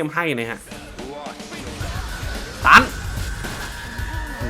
เกมให้นะฮะ ตัน โอ้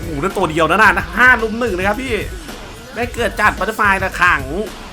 โหนั่นตัวเดียวนะน่ะห้าลุมหนึ่งนะครับพี่ ได้เกิดจัดบัตเตอร์ไฟแต่ขัง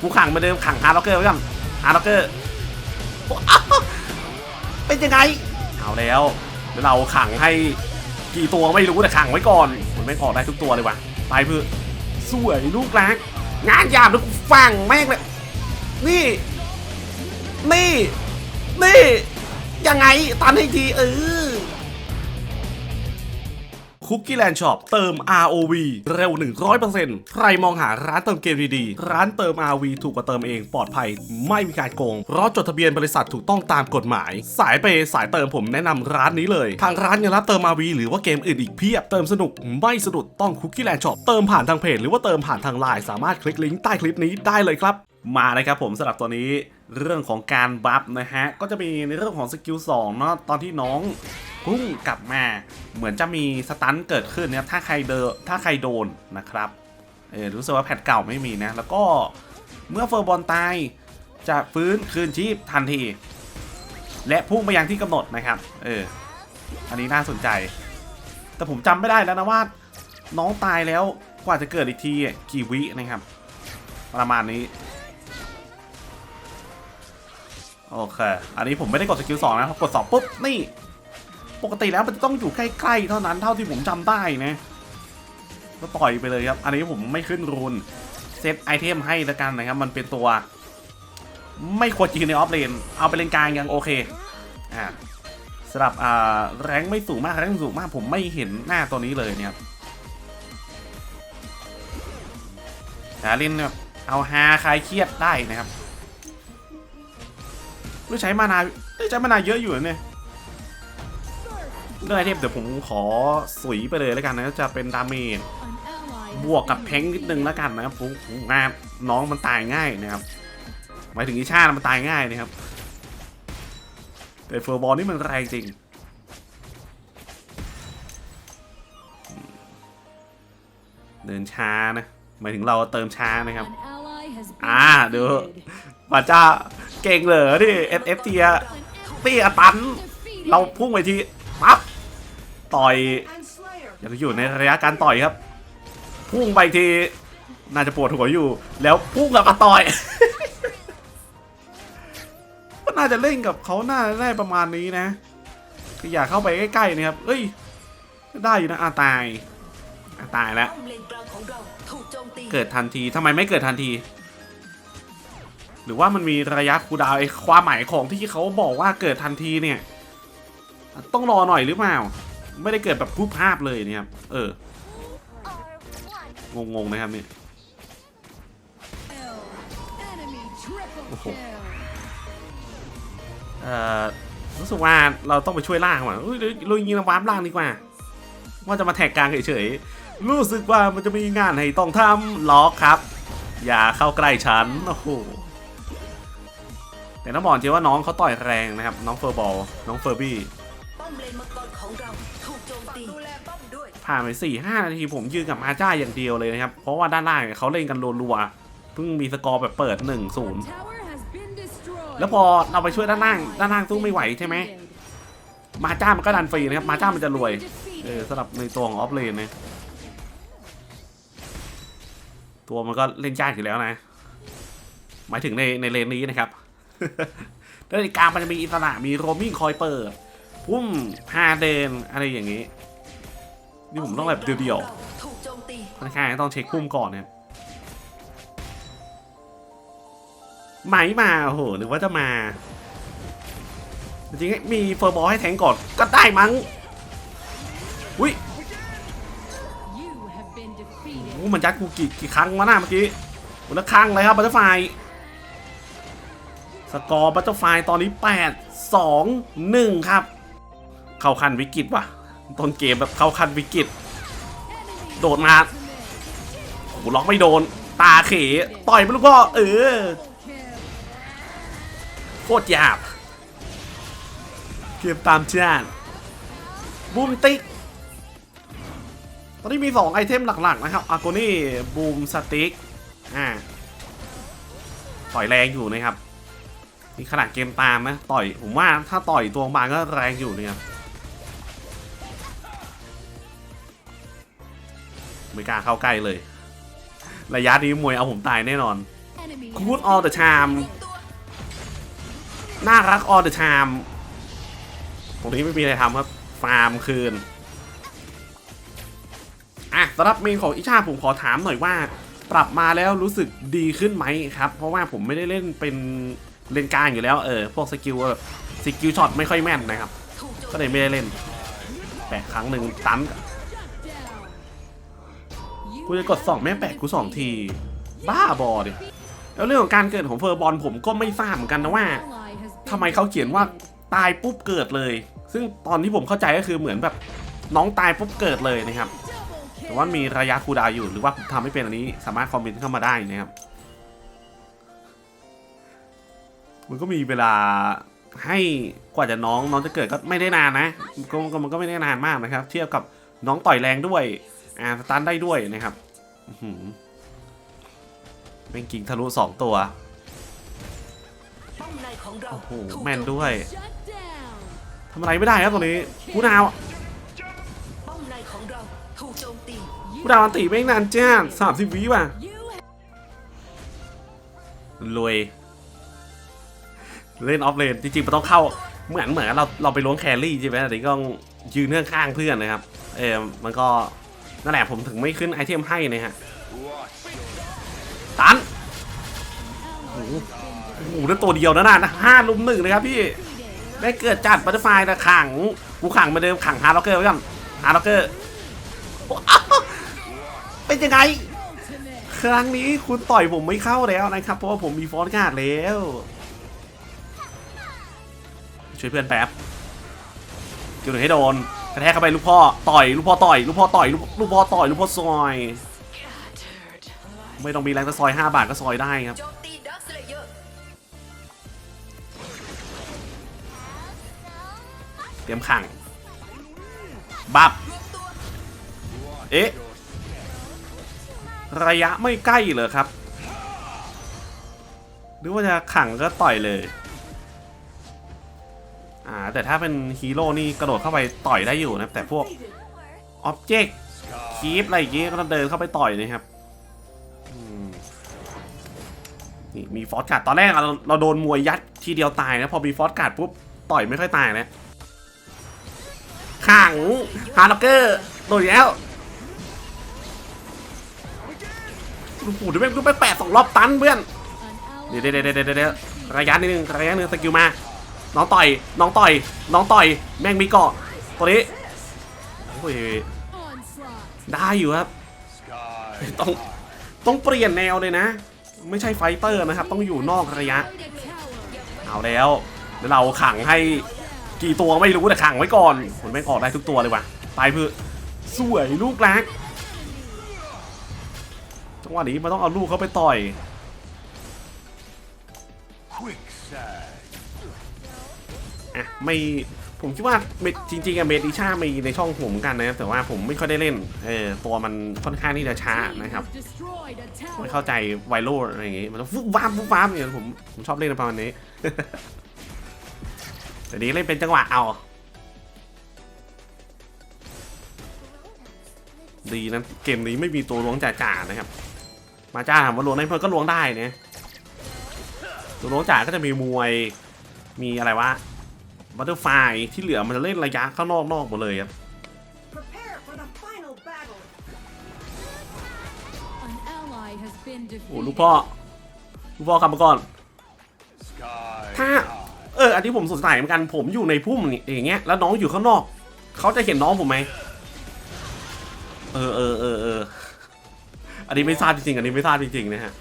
กูขังมาเดิมขังฮาร์ล็อกเกอร์ไว้ก่อนฮาร์ล็อกเกอร์ เป็นยังไง เอาแล้ว เราขังให้กี่ตัวไม่รู้แต่ขังไว้ก่อน มันไม่ออกได้ทุกตัวเลยว่ะ ไปเพื่อสวยลูกรัก งานยาบแล้วกูฟังแม่งเลย นี่ นี่ นี่ ยังไงตันให้ทีเออคุกกี้แลนด์ช็อปเติม ROV เร็ว 100%ใครมองหาร้านเติมเกมดีๆ ร้านเติม ROV ถูกกว่าเติมเองปลอดภัย ไม่มีการโกง เพราะจดทะเบียนบริษัทถูกต้องตามกฎหมาย สายเปสายเติมผมแนะนำร้านนี้เลย ทางร้านยังรับเติม ROV หรือว่าเกมอื่นอีกเพียบ เติมสนุกไม่สะดุดต้องคุกกี้แลนด์ช็อปเติมผ่านทางเพจหรือว่าเติมผ่านทางไลน์สามารถคลิกลิงก์ใต้คลิปนี้ได้เลยครับ มาเลยครับผมสำหรับตัวนี้ เรื่องของการบัฟนะฮะ ก็จะมีในเรื่องของสกิล2เนาะตอนที่น้องพุ่งกลับมา เหมือนจะมีสตันเกิดขึ้นนะครับถ้าใครเดอถ้าใครโดนนะครับเออรู้สึกว่าแพทเก่าไม่มีนะ แล้วก็เมื่อเฟอร์บอลตายจะฟื้นคืนชีพทันที และพุ่งไปยังที่กำหนดนะครับ เออ อันนี้น่าสนใจ แต่ผมจำไม่ได้แล้วนะว่า น้องตายแล้วกว่าจะเกิดอีกทีกี่วินะครับ ประมาณนี้ โอเค อันนี้ผมไม่ได้กดสกิลสองนะพอกดสองปุ๊บ นี่ ปกติแล้วมันจะต้องอยู่ใกล้ๆเท่านั้นเท่าที่ผมจำได้นะก็ต่อยไปเลยครับ อันนี้ผมไม่ขึ้นรูนเซตไอเทมให้ล้วกันนะครับ มันเป็นตัว ไม่ควรยืนในออฟเลน เอาไปเลนกลางยังโอเค อ่าสำหรับอ่าแรงไม่สูงมากแรงสูงมากผมไม่เห็นหน้าตัวนี้เลยเนี่ยครับแต่เล่นแบบเอาฮาคลายเครียดได้นะครับ ไม่ใช้มานาไม่ใช้มานาเยอะอยู่นะเนี่ยเรื่องไอเทมเดี๋ยวผมขอสุยไปเลยแล้วกันนะจะเป็นดาเมจบวกกับแพงนิดนึงแล้วกันนะครับผมผมงานน้องมันตายง่ายนะครับหมายถึงอิชานะมันตายง่ายนะครับแต่เฟอร์บอลนี่มันแรงจริงเดินช้านะหมายถึงเราเติมช้านะครับ อ่าเดี๋ยวมาจ้า เก่งเหรอที่ SF เทียตี้อตัน เราพุ่งไปทีปั๊บต่อยยังอยู่ในระยะการต่อยครับ พุ่งไปทีน่าจะปวดหัวอยู่ แล้วพุ่งกลับมาต่อยก็น่าจะเล่นกับเขาน่าได้ประมาณนี้นะอยากเข้าไปใกล้ๆนะครับ เอ้ย ได้อยู่นะอาตายอาตายแล้ว เกิดทันทีทำไมไม่เกิดทันที หรือว่ามันมีระยะคูดาวไอ้ความหมายของที่เขาบอกว่าเกิดทันทีเนี่ย ต้องรอหน่อยหรือเปล่า ไม่ได้เกิดแบบพูดภาพเลยเนี่ยครับ เออ งงๆนะครับเนี่ยโอ้โหเอ่อรู้สึกว่าเราต้องไปช่วยล่างว่ะเฮ้ยเดี๋ยวเรายิงน้ำวามล่างดีกว่า ว่าจะมาแท็กกลางเฉยๆ รู้สึกว่ามันจะมีงานให้ต้องทำล็อกครับ อย่าเข้าใกล้ฉัน โอ้โห แต่ต้องบอกจริงว่าน้องเขาต่อยแรงนะครับ น้องเฟอร์บอล น้องเฟอร์บี้ป้อมเลนมังกรของเราถูกโจมตีดูแลป้อมด้วยผ่านไป4ี่ห้านาทีผมยืนกับมาจ้าอย่างเดียวเลยนะครับ เพราะว่าด้านล่างเนี่ยเขาเล่นกันรัวๆเพิ่งมีสกอร์แบบเปิด 1-0 แล้วพอเราไปช่วยด้านล่าง ด้านล่างสู้ไม่ไหวใช่ไหมมาจ้ามันก็ดันฟรีนะครับ มาจ้ามันจะรวยเออสำหรับในตัวของออฟเลนนะตัวมันก็เล่นยากอยู่แล้วนะ หมายถึงในในเลนนี้นะครับ แล้วในกลางมันจะมีอิสระมีโรมิ่งคอยเปิด พุ่มพาเดนอะไรอย่างนี้ นี่ผมต้องแบบเดียวถูกโจมตีๆค่อนข้างต้องเช็คพุ่มก่อนเนี่ยไหมมาโอ้โหนึกว่าจะมา จริงๆมีเฟอร์บอลให้แทงก่อนก็ได้มั้งอุ้ยโอ้มันยัดกูกี่กี่ครั้งวะหน้าเมื่อกี้คนละครั้งเลยครับบัตเตอร์ไฟ สกอร์บัตเตอร์ไฟตอนนี้ 8 2 1 ครับ เข้าคันวิกฤตว่ะ ต้นเกมแบบเข้าคันวิกฤต โดดมาโอ้ล็อกไม่โดน ตาเขต่อยไปลูกพ่อเออ โคตรหยาบ เกมตามชาติบูมติ๊ก ตอนนี้มี 2 ไอเทมหลักๆ นะครับอาโกนี่บูมสติ๊ก อ่าต่อยแรงอยู่นะครับ นี่ขนาดเกมตามนะต่อยผมว่าถ้าต่อยตัวบางก็แรงอยู่เนี่ยไม่กล้าเข้าใกล้เลย ระยะนี้มวยเอาผมตายแน่นอน Enemy กูด all the time น่ารัก all the time ตรงนี้ไม่มีอะไรทำครับ ฟาร์มคืน อะสำหรับเมนของอิชาผมขอถามหน่อยว่า ปรับมาแล้วรู้สึกดีขึ้นไหมครับ เพราะว่าผมไม่ได้เล่นเป็น เล่นกลางอยู่แล้วเออพวกสกิลแบบสกิลช็อตไม่ค่อยแม่นนะครับ ก็เลยไม่ได้เล่นแปะครั้งหนึ่งตันกูจะกดสองแม่แปะกูสองที บ้าบอดิแล้วเรื่องของการเกิดของเฟอร์บอลผมก็ไม่ทราบเหมือนกันนะว่าทำไมเขาเขียนว่าตายปุ๊บเกิดเลย ซึ่งตอนที่ผมเข้าใจก็คือเหมือนแบบน้องตายปุ๊บเกิดเลยนะครับ แต่ว่ามีระยะคูดาวอยู่หรือว่าผมทำไม่เป็นอันนี้สามารถคอมเมนต์เข้ามาได้นะครับ มันก็มีเวลาให้กว่าจะน้องน้องจะเกิดก็ไม่ได้นานนะมันก็มันก็ไม่ได้นานมากนะครับ เทียบกับน้องต่อยแรงด้วยอ่าสตันได้ด้วยนะครับเป็นกิ่งทะลุสองตัวโอ้โหแม่นด้วยทำอะไรไม่ได้ครับตรงนี้กูดาวกูดาวอันตีไม่นานจ้าสามสิบวิว่ะรวย เล่นออฟเลนจริงๆมันต้องเข้าเหมือนเหมือนเราเราไปล้วงแครี่ใช่ไหมแต่นี่ก็ต้องยืนข้างเพื่อนนะครับ เออมันก็นั่นแหละผมถึงไม่ขึ้นไอเทมให้นะฮะตันโอ้โหนั่นตัวเดียวนะน่ะห้าลุมหนึ่งนะครับพี่ได้เกิดจัดบัตเตอร์ไฟนะขังกูขังมาเดิมขังฮาร์ล็อกเกอร์ไว้ก่อนฮาร์ล็อกเกอร์เป็นยังไงครั้งนี้คุณต่อยผมไม่เข้าแล้วนะครับ เพราะว่าผมมีฟอร์สการ์ดแล้ว ช่วยเพื่อนแป๊บเกี่ยวหนึ่งให้โดนกระแทกเข้าไปลูกพ่อต่อยลูกพ่อต่อยลูกพ่อต่อยลูกพ่อต่อยลูกพ่อซอย ไม่ต้องมีแรงก็ซอย 5 บาทก็ซอยได้ครับเลเยอร์เตรียมขังบับเอ๊ะระยะไม่ใกล้เหรอครับหรือว่าจะขังก็ต่อยเลย อ่าแต่ถ้าเป็นฮีโร่นี่กระโดดเข้าไปต่อยได้อยู่นะแต่พวกออบเจกต์คีปอะไรอย่างงี้ยก็ต้องเดินเข้าไปต่อยนะครับนี่มีฟอสการ์ดตอนแรกเราเราโดนมวยยัดทีเดียวตายนะพอมีฟอสการ์ดปุ๊บต่อยไม่ค่อยตายนะขังฮาร์ล็อกเกอร์โดนแล้วโอ้โหเดี๋ยวแม่งดูไปแปดสองรอบตันเพื่อนเดี๋ยวเดี๋ยวเดี๋ยวเดี๋ยวเดี๋ยวระยะนิดนึงระยะนึงสกิลมา น้องต่อย น้องต่อย น้องต่อย แม่งมีเกาะตัวนี้โอ้ยได้อยู่ครับ ต้อง ต้องเปลี่ยนแนวเลยนะ ไม่ใช่ไฟเตอร์นะครับ ต้องอยู่นอกระยะ เอาแล้วเดี๋ยวเราขังให้กี่ตัวไม่รู้แต่ขังไว้ก่อนผมแม่งออกได้ทุกตัวเลยว่ะ ตายเพื่อสวยลูกรักจังหวะนี้มันต้องเอาลูกเขาไปต่อย อะไม่ผมคิดว่าจริงๆอะเมดิชามีในช่องผมเหมือนกันนะครับแต่ว่าผมไม่ค่อยได้เล่นเออตัวมันค่อนข้างที่จะช้านะครับไม่เข้าใจไวโรอะไรอย่างงี้มันต้องฟุบวามฟุบวามเนี่ยผมผมชอบเล่นประมาณนี้แต่นี้เล่นเป็นจังหวะเอาดีนะเกมนี้ไม่มีตัวล้วงจ่าๆนะครับ มาจ้าถามว่าล้วงได้เพื่อนก็ล้วงได้นะตัวล้วงจ่าก็จะมีมวยมีอะไรวะ บัตเตอร์ไฟที่เหลือมันจะเล่นระยะข้างนอกนอกหมดเลยครับ Prepare for the final battle An ally has been โอ้ defeated. ลูกพ่อ ลูกพ่อกลับมาก่อน ถ้า เออ อันนี้ผมสงสัยเหมือนกัน ผมอยู่ในพุ่มนี่อย่างเงี้ย แล้วน้องอยู่ข้างนอก เขาจะเห็นน้องผมไหม เออเออเออเออ อันนี้ไม่ทราบจริงๆ อันนี้ไม่ทราบจริงๆนะฮะ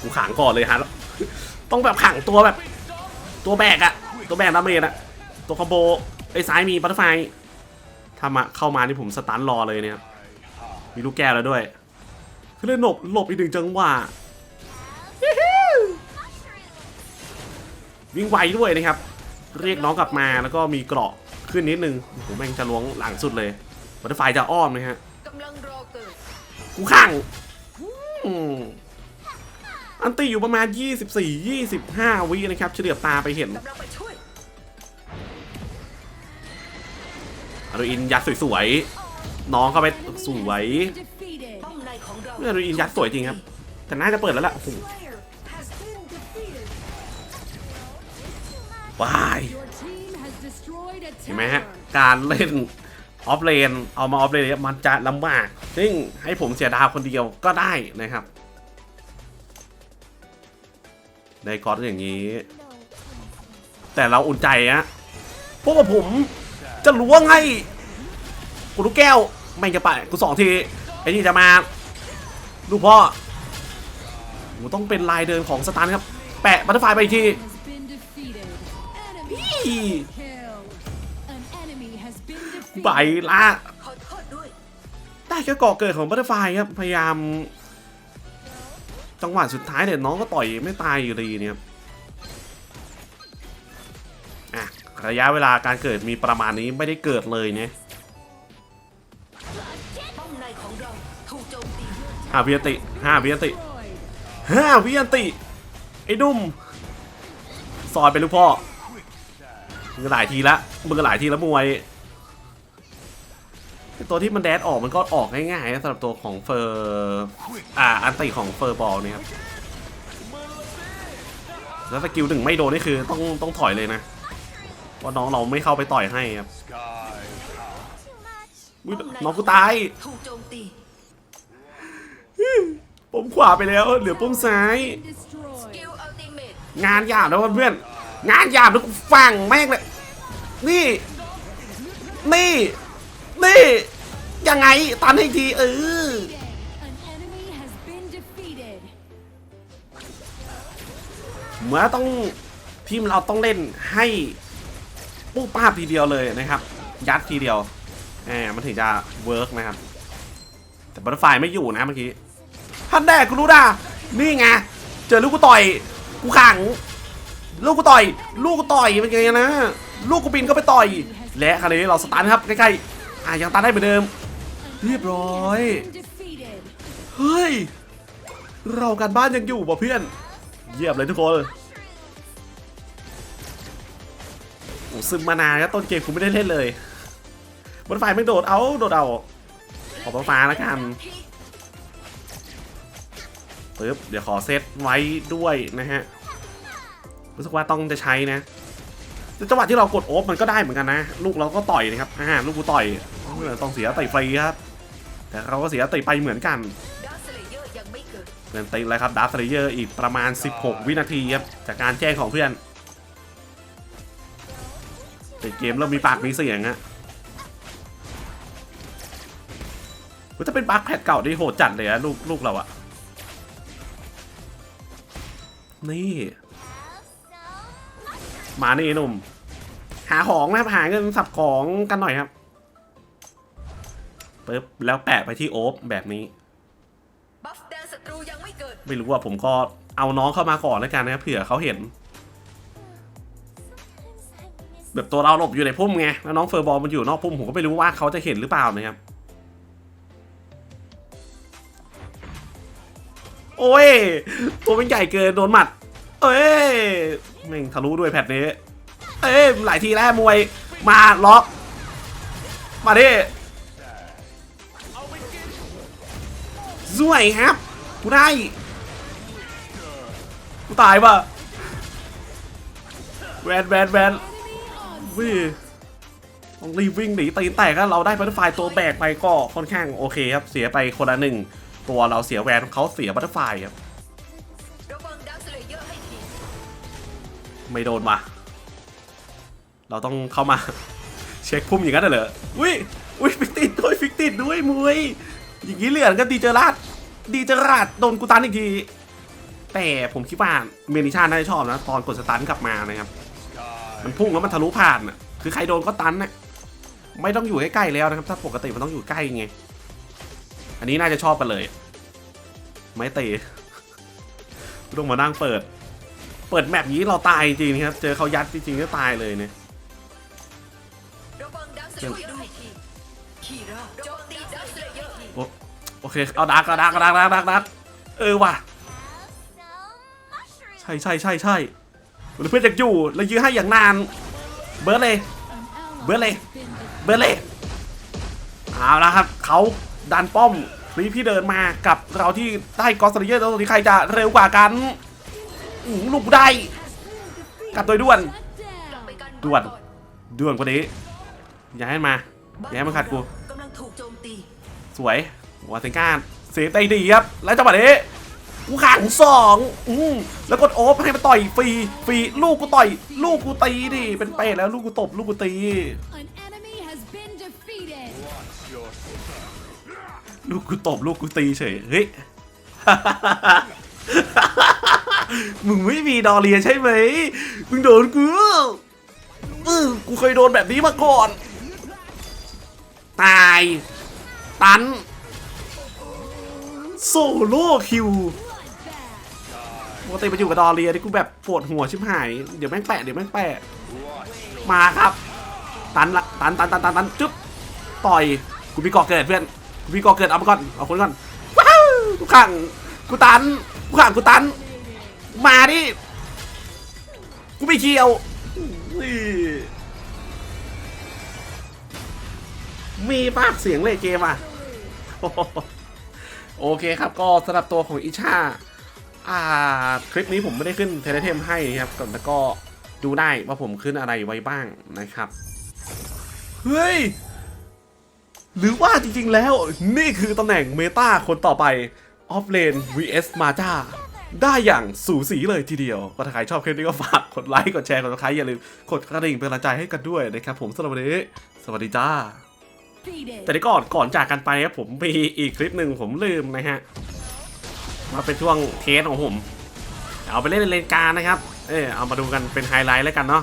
กูขังก่อนเลยฮะ ต้องแบบขังตัวแบบ ตัวแบกอะตัวแบกดาเมจอะ ตัวคอมโบไอ้ซ้ายมีบัตเตอร์ไฟถ้ามาเข้ามานี่ผมสตันรอเลยเนี่ยมีลูกแก้วแล้วด้วยคือเล่นหลบหลบอีกหนึ่งจังหวะวิ่งไวด้วยนะครับ เรียกน้องกลับมาแล้วก็มีเกราะขึ้นนิดนึงโอ้โหแม่งจะล้วงหลังสุดเลยบัตเตอร์ไฟจะอ้อมนะฮะกูข้างอันตีอยู่ประมาณ 24 25 วินะครับ เฉลี่ยตาไปเห็น อารุอินยัดสวยๆ น้องเข้าไปสวยอมในของเราอารุอินยัดสวยจริงครับ แต่น่าจะเปิดแล้วล่ะโอ้โหว้ายเห็นไหมฮะ การเล่นออฟเลน เอามาออฟเลนมันจะลำบาก ซึ่งให้ผมเสียดาวคนเดียวก็ได้นะครับ ได้คอร์สอย่างนี้ แต่เราอุ่นใจอะพว่าผม จะล้วงให้กูลูกแก้วไม่จะไปกูสองทีไอ้นี่จะมาลูกพ่อกูต้องเป็นลายเดินของสตาร์ครับ แปะบัตเตอร์ไฟไปอีกที Has been defeated. Enemy Eee. kill. An enemy has been ไป defeated. ละขอโทษด้วยได้แค่ก่อเกิดของบัตเตอร์ไฟครับ พยายาม จังหวะสุดท้ายเนี่ยน้องก็ต่อยไม่ตายอยู่ดีเนี่ย ระยะเวลาการเกิดมีประมาณนี้ไม่ได้เกิดเลยเนี่ยป้อมในของห้าวิอันติห้าวิอันติห้าวิอันติไอ้ดุมซอยไปลูกพ่อมึงหลายทีละมึงก็หลายทีละมวยตัวที่มันแดดออกมันก็ออกง่ายๆนะสำหรับตัวของเฟอร์อ่าอันติของเฟอร์บอลเนี่ยครับแล้วสกิลหนึ่งไม่โดนนี่คือต้องต้องถอยเลยนะ เพราะน้องเราไม่เข้าไปต่อยให้ครับอุ๊ยป้อมในน้องกูตาย ถูกโจมตีปุ่มขวาไปแล้วเหลือปุ่มซ้าย Been destroyed. กิลอัลติเมทงานหยาบนะเพื่อนๆงานหยาบนะกูฟังแม่งเลย นี่ นี่ นี่ ยังไงตันให้อีกทีเออ An enemy has been defeated. เหมื่อนต้องทีมเราต้องเล่นให้ ปุ๊บป้าบทีเดียวเลยนะครับ ยัดทีเดียวแหมมันถึงจะเวิร์กนะครับ แต่บัตเตอร์ไฟไม่อยู่นะเมื่อกี้ท่านแดกกูรู้ด่านี่ไง เจอลูกกูต่อย กูขัง ลูกกูต่อย ลูกกูต่อยเป็นไงนะ ลูกกูบินก็ไปต่อย และคราวนี้เราสตาร์ทครับใกล้ๆอะยังตันได้เหมือนเดิม An Riêng enemy rồi. has been defeated. เฮ้ย เรากันบ้านยังอยู่ป่ะเพื่อน เยี่ยมเลยทุกคน โอ้ซึมมานานแล้วต้นเกมกูไม่ได้เล่นเลยบนไฟไม่โดดเอาโดดเอาขอบฟ้าแล้วกันปึ๊บเดี๋ยวขอเซตไว้ด้วยนะฮะรู้สึกว่าต้องจะใช้นะจังหวะที่เรากดโอฟมันก็ได้เหมือนกันนะ ลูกเราก็ต่อยนะครับอ่าลูกกูต่อยต้องเสียไต่ฟครับ แต่เราก็เสียไต่ไปเหมือนกันเลเยอยังไม่เกิดเงินติเลยครับดับเลเยอร์อีกประมาณ 16 วินาทีครับจากการแจ้งของเพื่อน แต่เกมเริ่มมีปากมีเสียงฮะก็จะเป็นบั๊กแพทเก่าที่โหดจัดเลยอะลูกลูกเราอะนี่ มานี่หนุ่ม หาของนะครับหาเงินสับของกันหน่อยครับปึ๊บแล้วแปะไปที่โอ๊บแบบนี้ ไม่รู้ว่าผมก็เอาน้องเข้ามาก่อนแล้วกันนะเผื่อเขาเห็น แบบตัวเราหลบอยู่ในพุ่มไงแล้วน้องเฟอร์บอลมันอยู่นอกพุ่มผมก็ไม่รู้ว่าเขาจะเห็นหรือเปล่านะครับโอ้ย ตัวเป็นใหญ่เกินโดนหมัด เอ้ยแม่งทะลุด้วยแพทนี้ เอ้ยหลายทีแล้วมวยมาล็อก มาดิสวยครับกูได้กูตายปะแวนแวนแวน Enemy วิต้องรีบวิ่งหนีตีนแตกแล้วเราได้บัตเตอร์ไฟตัวแบกไปก็ค่อนข้างโอเคครับ เสียไปคนละหนึ่งตัวเราเสียแวนเขาเสียบัตเตอร์ไฟครับ ไม่โดนมา เราต้องเข้ามา เช็คพุ่มอย่างนั้นเหรอ อุ้ย อุ้ยฟิกติดด้วยฟิกติดด้วยมวย อย่างนี้เหลือนก็ดีเจอราดดีเจอราดโดนกูตันอีกที แต่ผมคิดว่าเมนิชาน่าจะชอบนะ ตอนกดสตันกลับมานะครับ มันพุ่งแล้วมันทะลุผ่านอะคือใครโดนก็ตันน่ะไม่ต้องอยู่ใกล้ๆแล้วนะครับ ถ้าปกติมันต้องอยู่ใกล้ไงอันนี้น่าจะชอบกันเลย ไม่ตีต้องมานั่งเปิด เปิดแมปนี้เราตายจริงครับ เจอเขายัดจริงๆก็ตายเลยเนี่ยโอเค เอาดักเอาดักเอาดักเอาดักเอาดักเออว่ะช่ใช่ใช่ใช่ เพื่อนอยากอยู่แล้วยื้อให้อย่างนาน เบิร์ดเลย An ally Bớt đi. has been defeated. เบิร์ดเลยเอาละครับเขาดันป้อมรีพี่เดินมากับเราที่ได้กอสเตเยอร์แล้วตรงนี้ใครจะเร็วกว่ากันอู้ลูกได้กับโดยด่วนด่วนด่วนกว่านี้อย่าให้มาอย่าให้มันขัดกูสวยวาเซนก้าเซฟได้ดีครับ แล้วจังหวะนี้ กูขังสองอืมแล้วกดโอฟให้มันต่อยฟรีฟรีลูกกูต่อย ลูกกูตีดิเป็นเป้แล้วลูกกูตบลูกกูตี An enemy has been defeated. ลูกกูตบลูกกูตีเฉยเฮ้ยมึงไม่มีดอเรียใช่ไหมมึงโดนกูอื้อกูเคยโดนแบบนี้มาก่อน ตาย ตัน โซโล่คิว ปกติมาอยู่กับดอเรียนี่กูแบบปวดหัวชิบหาย เดี๋ยวแม่งแปะเดี๋ยวแม่งแปะ มาครับ ตันละตันตันตันตันตันจึ๊บ ต่อย กูมีก่อเกิดเพื่อน กูมีก่อเกิดเอามาก่อน เอาคนก่อน ว้าวกูขัง กูตัน กูขังกูตัน มาดิ กูไม่เคียวมีมีปากเสียงเลยเกมอะ โอเคครับก็สำหรับตัวของอิชา อ่าคลิปนี้ผมไม่ได้ขึ้นเทเลเทมให้ครับแต่ก็ดูได้ว่าผมขึ้นอะไรไว้บ้างนะครับ เฮ้ย หรือว่าจริงๆแล้ว นี่คือตำแหน่งเมตาคนต่อไปออฟเลน vs มาจ้าได้อย่างสูสีเลยทีเดียว ก็ถ้าใครชอบคลิปนี้ก็ฝากกดไลค์ กดแชร์ กดติดตามอย่าลืมกดกระดิ่งเป็นกำลังใจให้กันด้วยนะครับผมสำหรับวันนี้ สวัสดีจ้า Defeated. แต่ที่ก่อนก่อนจากกันไปครับผมมีอีกคลิปหนึ่งผมลืมนะฮะ มาเป็นช่วงเทสของผม เอาไปเล่นในเลนกลารนะครับ เออเอามาดูกันเป็นไฮไลท์แล้วกันเนาะ